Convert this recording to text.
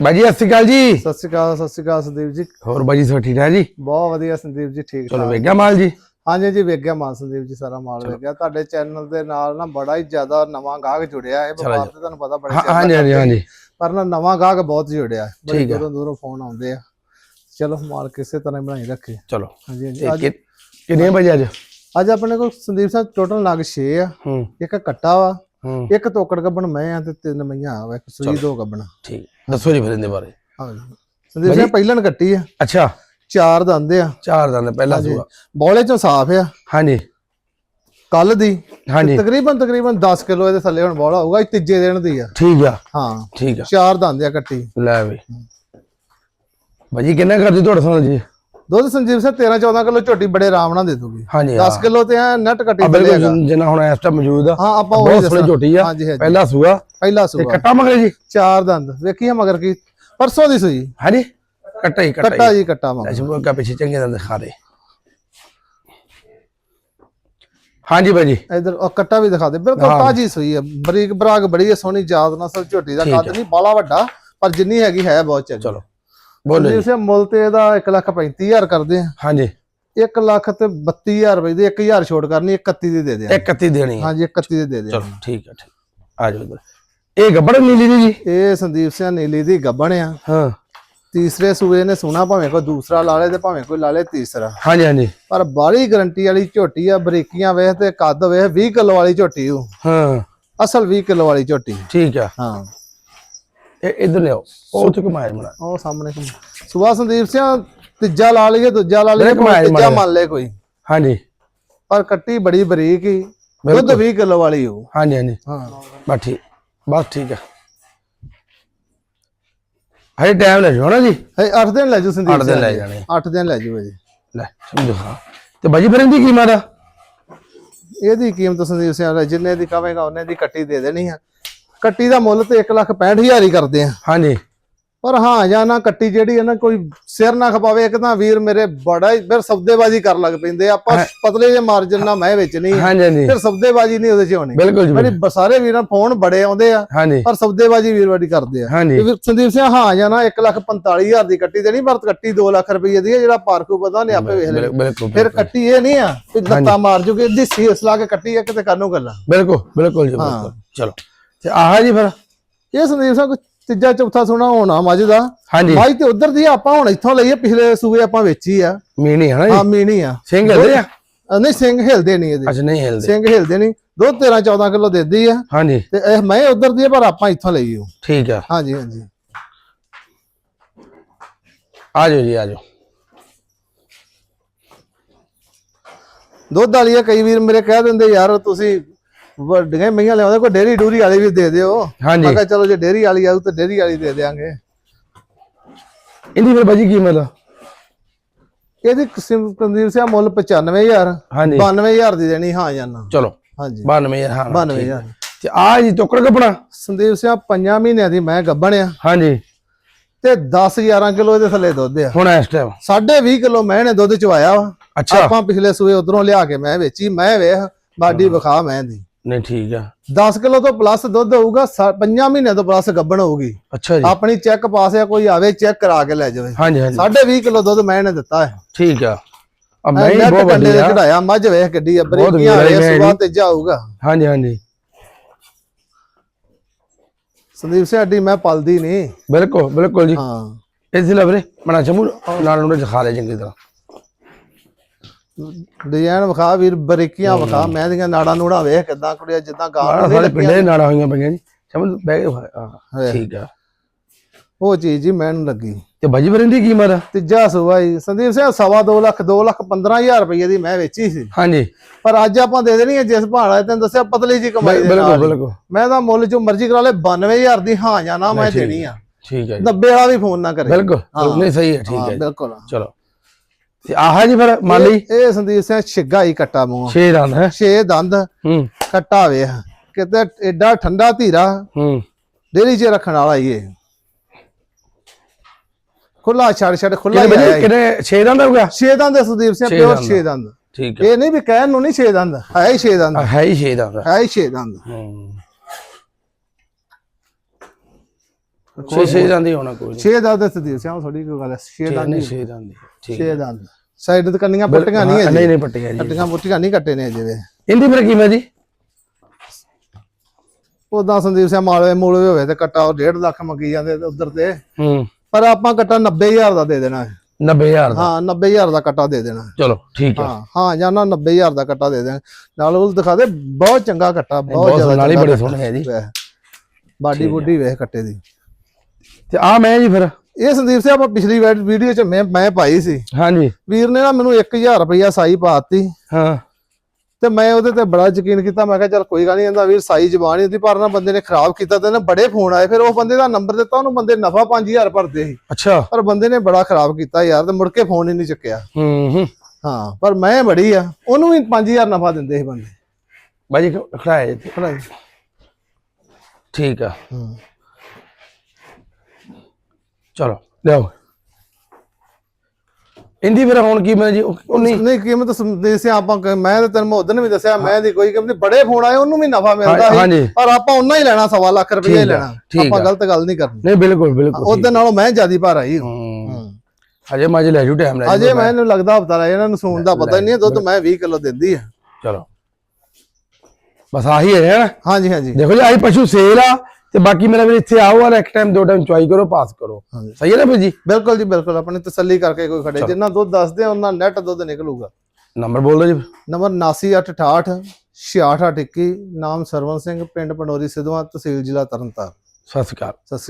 ਬਾਜੀ ਸਤਿ ਸ਼੍ਰੀ ਅਕਾਲ ਜੀ। ਸਤਿ ਸ਼੍ਰੀ ਅਕਾਲ ਸਤਿ ਸ਼੍ਰੀ ਅਕਾਲ ਸੰਦੀਪ ਜੀ। ਹੋਰ ਬਾਜੀ ਸਭ ਠੀਕ ਠਾਕ ਜੀ? ਬਹੁਤ ਵਧੀਆ ਸੰਦੀਪ ਜੀ ਠੀਕ ਚਲੋ ਠਾਕ। ਵੇਖਿਆ ਮਾਲ ਜੀ? ਹਾਂਜੀ ਜੀ ਵੇਖ ਗਿਆ ਮਾਨ ਸੰਦੀਪ ਜੀ ਸਾਰਾ ਮਾਲ ਵੇਖ ਗਿਆ ਤੁਹਾਡੇ ਚੈਨਲ ਦੇ ਨਾਲ ਨਾ ਬੜਾ ਹੀ ਜ਼ਿਆਦਾ ਨਵਾਂ ਗਾਹਕ ਜੁੜਿਆ ਹੈ ਵਪਾਰ ਤੇ ਤੁਹਾਨੂੰ ਪਤਾ ਬੜੇ ਹਾਂਜੀ ਹਾਂਜੀ ਹਾਂਜੀ। ਪਰ ਨਾ ਨਵਾਂ ਗਾਹਕ ਬਹੁਤ ਜੁੜਿਆ। ਹੈ। ਬੜੇ। ਦੂਰੋਂ ਦੂਰੋਂ ਫੋਨ ਆਉਂਦੇ ਆ। ਚਲੋ ਮਾਲ ਕਿਸੇ ਤਰ੍ਹਾਂ ਹੀ ਬਣਾਈ ਰੱਖੇ। ਚਲੋ। ਹਾਂਜੀ ਹਾਂਜੀ। ਕਿੰਨੇ ਵਜੇ ਅੱਜ? ਅੱਜ ਆਪਣੇ ਕੋਲ ਸੰਦੀਪ ਸਾਹਿਬ ਟੋਟਲ ਨਗ 6 ਆ। ਇੱਕ ਕੱਟਾ ਵਾ। ਇੱਕ ਤੋਕੜ ਗੱਬਣ ਮੈਂ ਆ ਤੇ ਤਿੰਨ ਮਈਆਂ ਆ ਵਾ ਇੱਕ ਸੂਈ ਦੋ ਗੱਬਣ ਠੀਕ। ਦੱਸੋ ਜੀ ਫਿਰ ਇਹਦੇ ਬਾਰੇ। ਹਾਂਜੀ ਸੰਦੀਪ ਸਾਹਿਬ ਪਹਿਲਾਂ ਕੱਟੀ ਆ। ਅੱਛਾ। ਚਾਰ ਦੰਦ ਆ। ਚਾਰ ਦੰਦ ਪਹਿਲਾ ਸੂਆ। ਬੋਲੇ ਚੋਂ ਸਾਫ਼ ਆ। ਹਾਂਜੀ। ਕੱਲ ਦੀ। ਹਾਂਜੀ। ਤਕਰੀਬਨ ਤਕਰੀਬਨ 10 ਕਿਲੋ ਇਹਦੇ ਥੱਲੇ ਹੁਣ ਬੋਲਾ ਹੋਊਗਾ ਤੀਜੇ ਦਿਨ ਦੀ ਆ। ਠੀਕ ਆ। ਹਾਂ। ਠੀਕ ਆ। ਚਾਰ ਦੰਦ ਆ ਕੱਟੀ। ਲੈ ਬਈ ਬਾਜੀ ਕਿੰਨਾ ਕਰਦੀ ਤੁਹਾਡੇ ਸਾਲ ਜੀ? ਦੁੱਧ ਸੰਜੀਵ ਸਿੰਘ 13 14 ਕਿਲੋ ਝੋਟੀ ਬੜੇ ਆਰਾਮ ਨਾਲ ਦੇ ਦੂਗੀ। ਹਾਂਜੀ 10 ਕਿਲੋ ਤੇ ਆ ਨਟ ਕੱਟੀ ਬਿਲਕੁਲ ਜਿੰਨਾ ਹੁਣ ਇਸ ਟਾਈਮ ਮੌਜੂਦ ਆ ਹਾਂ ਆਪਾਂ ਉਹ ਸੋਹਣੀ ਝੋਟੀ ਆ ਪਹਿਲਾ ਸੂਆ। ਪਹਿਲਾ ਤੇ ਸੂਆ। ਕੱਟਾ ਮਗਰ ਜੀ? ਚਾਰ ਦੰਦ। ਵੇਖੀ ਆ ਮਗਰ ਕੀ ਪਰਸੋਂ ਦੀ ਸੂਈ। ਹਾਂਜੀ? ਕੱਟਾ ਹੀ ਕੱਟਾ ਜੀ। ਕੱਟਾ ਮਗਰ। ਐਸੇ ਕਾ ਪਿੱਛੇ ਚੰਗੇ ਦੰਦ ਦਿਖਾ ਦੇ। ਹਾਂਜੀ ਬਾਜੀ ਇਧਰ ਉਹ ਕੱਟਾ ਵੀ ਦਿਖਾ ਦੇ। ਬਿਲਕੁਲ ਤਾਜੀ ਸੂਈ ਆ। ਬਰੀਕ ਬਰਾਕ ਬੜੀ ਸੋਹਣੀ ਜਾਤ ਨਸਲ ਝੋਟੀ ਦਾ ਕੱਦ ਨਹੀਂ ਬਾਲਾ ਵੱਡਾ ਪਰ ਜਿੰਨੀ ਹੈਗੀ ਹੈ ਬਹੁਤ ਚੰਗੀ। ਚਲੋ। ਬੋਲੋ ਜੀ। ਸਿੰਘ ਮੁੱਲ ਤੇ ਇਹਦਾ 1 ਲੱਖ 35000 ਕਰਦੇ ਆ। ਹਾਂਜੀ। 1 ਲੱਖ ਤੇ 32000 ਰੁਪਏ ਦੀ 1000 ਛੋਟ ਕਰਨੀ 31 ਦੀ ਦੇ ਦੇ 31 ਦੇਣੀ ਹਾਂਜੀ 31 ਦੀ ਦੇ ਦੇ ਚਲੋ ਠੀਕ ਹੈ ਠੀਕ। ਆ ਜਾਓ ਇਹ ਗੱਬੜ ਨੀਲੀ ਦੀ ਜੀ? ਇਹ ਸੰਦੀਪ ਸਿੰਘ ਨੀਲੀ ਦੀ ਗੱਬਣ ਆ। ਹਾਂ। ਤੀਸਰੇ ਸੂਏ ਨੇ ਸੁਣਾ ਭਾਵੇਂ ਕੋਈ ਦੂਸਰਾ ਲਾ ਲੇ ਤੇ ਭਾਵੇਂ ਕੋਈ ਲਾ ਲੇ ਤੀਸਰਾ। ਹਾਂਜੀ ਹਾਂਜੀ। ਪਰ ਬਾਹਲੀ ਗਰੰਟੀ ਵਾਲੀ ਝੋਟੀ ਆ ਬਰੀਕੀਆਂ ਵੇਖ ਤੇ ਕੱਦ ਵੇਖ 20 ਕਿਲੋ ਵਾਲੀ ਝੋਟੀ ਉਹ ਹਾਂ। ਅਸਲ 20 ਕਿਲੋ ਵਾਲੀ ਝੋਟੀ। ਠੀਕ ਆ। ਹਾਂ। ਇਹ ਇਧਰ ਲਿਆਓ। ਉਹ ਉੱਥੇ ਘੁਮਾਇਆ ਮਣਾ ਉਹ ਸਾਹਮਣੇ ਸੁਭਾ ਸੰਦੀਪ ਸਿੰਘ ਤੀਜਾ ਲਾ ਲਈਏ ਦੂਜਾ ਲਾ ਲਈਏ ਘੁਮਾਇਆ ਤੀਜਾ। ਮੰਨ ਲੈ ਕੋਈ। ਹਾਂਜੀ। ਪਰ ਕੱਟੀ ਬੜੀ ਬਰੀਕ ਹੀ। ਦੁੱਧ 20 ਕਿਲੋ ਵਾਲੀ ਉਹ ਹਾਂਜੀ ਹਾਂਜੀ। ਹਾਂ। ਬਸ ਠੀਕ ਬਸ ਠੀਕ ਆ। ਹਜੇ ਟਾਈਮ ਲੈ ਜਾਓ ਨਾ ਜੀ। ਹੈ 8 ਦਿਨ ਲੈ ਜੂ ਸੰਦੀਪ ਅੱਠ ਦਿਨ ਸਿੰਘ ਲੈ ਜਾਣੇ। 8 ਦਿਨ ਲੈ ਜੂ ਜੀ ਲੈ ਸਮਝੋ ਹਾਂ। ਤੇ ਬਾਜੀ ਫਿਰ ਇਹਦੀ ਕੀਮਤ? ਆ ਇਹਦੀ ਕੀਮਤ ਸੰਦੀਪ ਸਿੰਘ ਜਿੰਨੇ ਦੀ ਕਹੇਗਾ ਉਹਨੇ ਦੀ ਕੱਟੀ ਦੇ ਦੇਣੀ ਆ। ਕੱਟੀ ਦਾ ਮੁੱਲ ਤੇ 1 ਲੱਖ 65000 ਹੀ ਕਰਦੇ ਆ। ਹਾਂਜੀ। ਪਰ ਹਾਂ ਜਾਂ ਨਾ ਕੱਟੀ ਜਿਹੜੀ ਹੈ ਨਾ ਕੋਈ ਸਿਰ ਨਾ ਖਪਾਵੇ ਇੱਕ ਤਾਂ ਵੀਰ ਮੇਰੇ ਬੜਾ ਹੀ ਫਿਰ ਸੌਦੇਬਾਜ਼ੀ ਕਰਨ ਲੱਗ ਪੈਂਦੇ। ਆਪਾਂ ਪਤਲੇ ਜੇ ਮਾਰਜਨ ਨਾਲ ਮੈਂ ਵਿੱਚ ਨਹੀਂ ਹਾਂਜੀ ਹਾਂਜੀ। ਫਿਰ ਸੌਦੇਬਾਜ਼ੀ ਨਹੀਂ ਉਹਦੇ ਚ ਹੋਣੀ। ਬਿਲਕੁਲ ਜੀ ਮੇਰੀ ਸਾਰੇ ਵੀਰਾਂ ਫੋਨ ਬੜੇ ਆਉਂਦੇ ਆ ਪਰ ਸੌਦੇਬਾਜ਼ੀ ਵੀਰ ਕਰਦੇ ਆ। ਤੇ ਫਿਰ ਸੰਦੀਪ ਸਿੰਘ ਹਾਂ ਜਾਂ ਨਾ 1 ਲੱਖ 45000 ਦੀ ਕੱਟੀ ਦੇਣੀ ਪਰ ਕੱਟੀ 2 ਲੱਖ ਰੁਪਏ ਦੀ ਹੈ ਜਿਹੜਾ ਪਾਰਕੂ ਪਤਾ ਨੇ ਆਪੇ ਵੇਖ ਲੈ ਫਿਰ ਕੱਟੀ ਇਹ ਨਹੀਂ ਆ ਕਿ ਲੱਤਾਂ ਮਾਰ ਜੂਗੇ ਇਹਦੀ ਸੀਸ ਲਾ ਕੇ ਕੱਟੀ ਆ ਕਿਤੇ ਕਰਨੋਂ ਗੱਲਾਂ। ਬਿਲਕੁਲ ਬਿਲਕੁਲ ਜੀ ਬਿਲਕੁਲ। ਚਲੋ। ਤੇ ਆਹ ਜੀ ਫਿਰ। ਇਹ ਸੰਦੀਪ ਸਿੰਘ ਤੀਜਾ ਚੌਥਾ ਸੁਣਾ ਹੋਣਾ ਮੱਝ ਦਾ। ਹਾਂਜੀ। ਮਾਈ ਤੇ ਉਧਰ ਦੀ ਆਪਾਂ ਹੁਣ ਇੱਥੋਂ ਲਈਏ ਪਿਛਲੇ ਸੂਏ ਆਪਾਂ ਵੇਚੀ ਆ। ਮੀਨੀ ਹੈ ਨਾ ਜੀ? ਹਾਂ ਮੀਣੀ ਆ। ਸਿੰਘ ਹਲਦੇ ਆ? ਨਹੀਂ ਸਿੰਘ ਹਿਲਦੇ ਨਹੀਂ ਇਹਦੇ। ਅੱਛਾ ਨਹੀਂ ਹਿਲਦੇ। ਸਿੰਘ ਹਿਲਦੇ ਨਹੀਂ। ਦੁੱਧ 13 14 ਕਿਲੋ ਦਿੰਦੀ ਆ। ਹਾਂਜੀ। ਤੇ ਇਹ ਮੈਂ ਉਧਰ ਦੀ ਪਰ ਆਪਾਂ ਇੱਥੋਂ ਲਈ ਉਹ। ਠੀਕ ਆ। ਹਾਂਜੀ ਹਾਂਜੀ। ਆ ਜਾਓ ਜੀ ਆ ਜਾਓ। ਦੁੱਧ ਵਾਲੀ ਆ ਕਈ ਵੀਰ ਮੇਰੇ ਕਹਿ ਦਿੰਦੇ ਯਾਰ ਤੁਸੀਂ ਵੱਡੀਆਂ ਮਈਆਂ ਲਿਆਉਂਦੇ ਕੋਈ ਡੇਰੀ ਡੂਰੀ ਵਾਲੀ ਵੀ ਦੇ ਦਿਓ। ਹਾਂਜੀ। ਮੈਂ ਕਿਹਾ ਚਲੋ ਜੇ ਡੇਰੀ ਵਾਲੀ ਆਊ ਤਾਂ ਡੇਰੀ ਵਾਲੀ ਦੇ ਦੇਾਂਗੇ ਇਹਦੀ ਫਿਰ ਬਾਜੀ ਕੀਮਤ ਆ? ਇਹਦੀ ਕਿਸਮ ਕੰਦੀਰ ਸਿੰਘ ਮੁੱਲ 95000 ਹਾਂਜੀ। 92000 ਦੀ ਦੇਣੀ ਹਾਂ ਜਾਨਾ ਚਲੋ। ਹਾਂਜੀ। 92000 ਹਾਂ 92000 ਤੇ ਆ ਜੀ ਟੋਕੜ ਕੱਪੜਾ? ਸੰਦੀਪ ਸਿੰਘ ਪੰਜਾਂ ਮਹੀਨਿਆਂ ਦੀ ਮੈਂ ਗੱਬਣ ਆ। ਹਾਂਜੀ। ਤੇ 10 11 ਕਿਲੋ ਇਹਦੇ ਥੱਲੇ ਦੁੱਧ ਆ। ਹੁਣ ਇਸ ਟਾਈਮ ਸਾਢੇ 20 ਕਿਲੋ ਮੈਂ ਨੇ ਦੁੱਧ ਚਵਾਇਆ ਵਾ। ਅੱਛਾ। ਆਪਾਂ ਪਿਛਲੇ ਸੂਏ ਉਧਰੋਂ ਲਿਆ ਕੇ ਮੈਂ ਵੇਚੀ ਮੈਂ ਵੇਖ ਬਾਡੀ ਵਿਖਾ ਮੈਂ ਦੀ। ਨਹੀਂ ਠੀਕ ਆ। 10 ਕਿਲੋ ਤੋਂ ਪਲੱਸ ਦੁੱਧ ਹੋਊਗਾ ਸਾ- ਪੰਜਾਂ ਮਹੀਨਿਆਂ ਤੋਂ ਪਲੱਸ ਗੱਬਣ ਹੋਊਗੀ। ਅੱਛਾ ਜੀ। ਆਪਣੀ ਚੈੱਕ ਪਾਸ ਆ ਕੋਈ ਆਵੇ ਚੈੱਕ ਕਰਾ ਕੇ ਲੈ ਜਾਵੇ। ਹਾਂਜੀ ਹਾਂਜੀ। ਸਾਢੇ 20 ਕਿਲੋ ਦੁੱਧ ਮੈਂ ਨੇ ਦਿੱਤਾ ਹੈ। ਠੀਕ ਆ। ਆ ਮੈਂ ਬਹੁਤ ਕੰਡੇ ਵੱਡੀ ਦੇ ਆ ਚੜਾਇਆ ਮੱਝ ਵੇਖ ਕਿੱਡੀ ਆ ਬਰੀਕੀਆਂ ਵੀਰ ਵਾਲੇ ਮੈਂ ਸੁਬਾ ਜੀ। ਤੇ ਜਾਊਗਾ ਹਾਂਜੀ ਹਾਂਜੀ। ਸੰਦੀਪ ਸਿੰਘ ਅੱਡੀ ਮੈਂ ਪਲਦੀ ਨਹੀਂ। ਬਿਲਕੁਲ ਬਿਲਕੁਲ ਜੀ। ਹਾਂ। ਇਸ ਲਈ ਵੀਰੇ ਬਣਾ ਚਮੂ ਨਾਲ ਨੂੰ ਦਿਖਾ ਲੈ ਚੰਗੀ ਤਰ੍ਹਾਂ। ਡਿਜ਼ਾਈਨ ਵਿਖਾ ਵੀਰ ਬਰੀਕੀਆਂ ਵਿਖਾ। ਮੈਂ ਦੀਆਂ ਨਾੜਾਂ ਨੂੜਾਂ ਵੇਖ ਕਿਦਾਂ ਕੁੜੀਆਂ ਜਿੱਦਾਂ ਗਾਂ ਆਹ ਨੂੰ ਸਾਰੇ ਪਿੰਡੇ ਦੇ ਨਾੜਾਂ ਹੋਈਆਂ ਪਈਆਂ ਜੀ। ਚਮੂ ਬਹਿ ਕੇ ਆਹ, ਠੀਕ ਆ। ਉਹ ਚੀਜ਼ ਜੀ ਮੈਨੂੰ ਲੱਗੀ। ਤੇ ਫਿਰ ਇਹਦੀ ਕੀਮਤ ਆ? ਤੀਜਾ ਸੂਆ ਜੀ। ਸੰਦੀਪ ਸਿੰਘ ਸਵਾ 2 ਲੱਖ 2 ਲੱਖ 15000 ਰੁਪਏ ਦੀ ਮੈਂ ਵੇਚੀ ਸੀ। ਹਾਂਜੀ। ਪਰ ਅੱਜ ਆਪਾਂ ਦੇ ਦੇਣੀ ਹੈ ਜਿਸ ਭਾਣਾ ਤੈਨੂੰ ਦੱਸਿਆ ਪਤਲੀ ਜੀ ਕਮਾਈ ਦੇ ਬਿਲਕੁਲ ਨਾਲ ਹੀ। ਬਿਲਕੁਲ। ਮੈਂ ਤਾਂ ਮੁੱਲ ਜੋ ਮਰਜ਼ੀ ਕਰਾ ਲੈ 92000 ਦੀ ਹਾਂ ਜਾਂ ਨਾ ਮੈਂ ਦੇਣੀ ਆ। ਠੀਕ ਹੈ ਜੀ। 90 ਵਾਲਾ ਵੀ ਫੋਨ ਨਾ ਕਰੇ। ਬਿਲਕੁਲ। ਨਹੀਂ ਸਹੀ ਹੈ ਠੀਕ ਹਾਂ ਹੈ। ਬਿਲਕੁਲ। ਚਲੋ। ਤੇ ਆਹ ਜੀ ਫਿਰ ਮੰਨ ਲਈ ਇਹ ਸੰਦੀਪ ਸਿੰਘ ਛਿੱਗਾ ਹੀ ਕੱਟਾ ਮੂੰਹ। ਛੇ ਦੰਦ ਹੈ। ਛੇ ਦੰਦ ਹੂੰ। ਕੱਟਾ ਵੇਖ ਕਿਤੇ ਐਡਾ ਠੰਡਾ ਧੀਰਾ ਹੂੰ। ਡੇਰੀ 'ਚ ਰੱਖਣ ਵਾਲਾ ਹੀ ਇਹ ਖੁੱਲਾ ਛੱਡ ਛੱਡ ਖੁੱਲਾ ਹੀ ਆਇਆ ਕਿੰਨੇ ਛੇ ਦੰਦ ਹੋ ਗਿਆ? ਛੇ ਦੰਦ ਹੈ ਸੰਦੀਪ ਸਿੰਘ ਪਿਓਰ ਦੰਦ। ਛੇ ਦੰਦ। ਠੀਕ ਹੈ। ਇਹ ਨਹੀਂ ਵੀ ਕਹਿਣ ਨੂੰ ਨਹੀਂ ਛੇ ਦੰਦ ਹੈ ਹੀ ਛੇ ਦੰਦ। ਹੈ ਹੀ ਛੇ ਦੰਦ। ਹੈ ਹੀ ਛੇ ਦੰਦ। ਹੂੰ। ਛੇ ਛੇ ਜਾਂਦੀ ਹੋਣਾ ਕੋਈ ਨਹੀਂ 6 ਦਾ ਦੇ ਸਦੀਪ ਸਿੰਘ ਥੋੜੀ ਕੋਈ ਗੱਲ 6 ਦਾ ਨਹੀਂ ਛੇ ਜਾਂਦੀ ਠੀਕ 6 ਦਾ ਸਾਈਡ ਤੇ ਕੰਨੀਆਂ ਪੱਟੀਆਂ ਨਹੀਂ ਹੈ ਨਹੀਂ ਨਹੀਂ ਪੱਟੀਆਂ ਜੀ। ਕੱਟੀਆਂ ਪੁੱਟੀਆਂ ਨਹੀਂ ਕੱਟੇ ਨੇ ਅਜੇ ਦੇ ਇਹਦੀ ਫਿਰ ਕੀਮਤ ਜੀ? ਉਦਾਂ ਸੰਦੀਪ ਸਿੰਘ ਮਾਲਵੇ ਮੂਲਵੇ ਹੋਵੇ ਤੇ ਕੱਟਾ ਉਹ 1.5 ਲੱਖ ਮੰਗੀ ਜਾਂਦੇ ਉਧਰ ਤੇ। ਹੂੰ। ਪਰ ਆਪਾਂ ਕੱਟਾ 90000 ਦਾ ਦੇ ਦੇਣਾ। ਹੈ। 90000 ਦਾ? ਹਾਂ 90000 ਦਾ ਕੱਟਾ ਦੇ ਦੇਣਾ। ਚਲੋ ਠੀਕ ਹੈ। ਹਾਂ ਹਾਂ ਜਾਂ ਨਾ 90000 ਦਾ ਕੱਟਾ ਦੇ ਦੇਣਾ। ਨਾਲ ਉਹ ਦਿਖਾ ਦੇ ਬਹੁਤ ਚੰਗਾ ਕੱਟਾ ਬਹੁਤ ਜ਼ਿਆਦਾ ਨਾਲ ਹੀ ਬੜੇ ਸੋਹਣੇ ਹੈ ਜੀ। ਬਾਡੀ ਬੁੱਡੀ ਵੇਖ ਕੱਟੇ ਦੀ। ਤੇ ਆ ਮੈਂ ਜੀ ਫਿਰ। ਇਹ ਸੰਦੀਪ ਸਿੰਘ ਆਪਾਂ ਪਿਛਲੀ ਵੀਡੀਓ ਚ ਮੈਂ ਮੈਂ ਪਾਈ ਸੀ। ਹਾਂਜੀ। ਵੀਰ ਨੇ ਨਾ ਮੈਨੂੰ 1000 ਰੁਪਇਆ ਸਾਈ ਪਾਤੀ ਹਾਂ। ਤੇ ਮੈਂ ਉਹਦੇ ਤੇ ਬੜਾ ਯਕੀਨ ਕੀਤਾ ਮੈਂ ਕਿਹਾ ਚੱਲ ਕੋਈ ਗੱਲ ਨਹੀਂ ਇਹਦਾ ਵੀਰ ਸਾਈ ਜ਼ਬਾਨ ਹੀ ਹੁੰਦੀ ਪਰ ਨਾ ਬੰਦੇ ਨੇ ਖਰਾਬ ਕੀਤਾ ਤੇ ਨਾ ਬੜੇ ਫੋਨ ਆਏ। ਫਿਰ ਉਹ ਬੰਦੇ ਦਾ ਨੰਬਰ ਦਿੱਤਾ ਉਹਨੂੰ ਬੰਦੇ ਨਫਾ 5000 ਭਰਦੇ ਸੀ। ਅੱਛਾ। ਪਰ ਬੰਦੇ ਨੇ ਬੜਾ ਖਰਾਬ ਕੀਤਾ ਯਾਰ ਤੇ ਮੁੜ ਕੇ ਫੋਨ ਹੀ ਨਹੀਂ ਚੱਕਿਆ। ਹੂੰ ਹੂੰ ਹਾਂ ਪਰ ਮੈਂ ਬੜੀ ਆ ਉਹਨੂੰ ਵੀ 5000 ਨਫਾ ਦਿੰਦੇ ਸੀ ਬੰਦੇ। ਬਾਜੀ ਖੜਾਇਆ ਜੀ। ਠੀਕ ਆ। ਹੂੰ। ਚਲੋ ਲਿਆਓ। ਇੰਦੀ ਫਿਰ ਹੁਣ ਕੀ ਮੈਂ ਜੀ ਉਹ ਨਹੀਂ। ਨਹੀਂ ਕੀਮਤ ਸੰਦੇਸ਼ ਸੀ ਆਪਾਂ ਮੈਂ ਤੇ ਤੈਨੂੰ ਉਦੋਂ ਵੀ ਦੱਸਿਆ ਮੈਂ ਦੀ ਕੋਈ ਕੀਮਤ ਬੜੇ ਫੋਨ ਆਏ ਉਹਨੂੰ ਵੀ ਨਫਾ ਮਿਲਦਾ ਹਾਂਜੀ। ਪਰ ਆਪਾਂ ਉਹਨਾਂ ਹੀ ਲੈਣਾ ਸਵਾ ਲੱਖ ਰੁਪਏ ਹੀ ਲੈਣਾ। ਆਪਾਂ। ਗਲਤ ਗੱਲ ਨਹੀਂ ਕਰਨੀ। ਨਹੀਂ ਬਿਲਕੁਲ ਬਿਲਕੁਲ ਉਹਦੇ ਨਾਲੋਂ ਮੈਂ ਜਿਆਦੀ ਭਾਰ ਆਈ ਹੂੰ। ਅਜੇ ਮਾਜੇ ਲੈ ਜੂ ਟਾਈਮ ਲੈ ਅਜੇ ਮੈਨੂੰ ਲੱਗਦਾ ਹਫਤਾ ਰਹਿ ਇਹਨਾਂ ਨੂੰ ਸੂਣ ਦਾ ਪਤਾ ਹੀ ਨਹੀਂ ਹੈ, ਦੁੱਧ ਮੈਂ 20 ਕਿਲੋ ਦਿੰਦੀ ਆ। ਚਲੋ। ਬਸ ਆਹੀ ਹੈ ਹਾਂਜੀ ਹਾਂਜੀ। ਦੇਖੋ ਜੀ ਆਹੀ ਪਸ਼ੂ ਸੇਲ ਆ ਤੇ ਬਾਕੀ ਮੇਰਾ ਵੀ ਇੱਥੇ ਆਓ ਔਰ ਇੱਕ ਟਾਈਮ ਦੋ ਟਾਈਮ ਚੁਆਈ ਕਰੋ ਪਾਸ ਕਰੋ। ਹਾਂਜੀ। ਸਹੀ ਹੈ ਨਾ ਭਾਈ ਜੀ ਬਿਲਕੁਲ ਜੀ ਬਿਲਕੁਲ। ਆਪਣੀ ਤਸੱਲੀ ਕਰਕੇ ਕੋਈ ਖੜੇ। ਜਿੰਨਾ ਦੁੱਧ ਦੱਸਦੇ ਆ ਉਹਨਾਂ ਨੈਟ ਦੁੱਧ ਨਿਕਲੂਗਾ। ਨੰਬਰ ਬੋਲ ਦਿਓ ਜੀ। ਨੰਬਰ 7968 6621 ਨਾਮ ਸਰਵਨ ਸਿੰਘ ਪਿੰਡ ਪੰਡੋਰੀ ਸਿਧਵਾਂ ਤਹਿਸੀਲ ਜ਼ਿਲ੍ਹਾ ਤਰਨਤਾਰਨ। ਸਤਿ ਸ਼੍ਰੀ ਅਕਾਲ। ਸਤਿ ਸ਼੍ਰੀ ਅਕਾਲ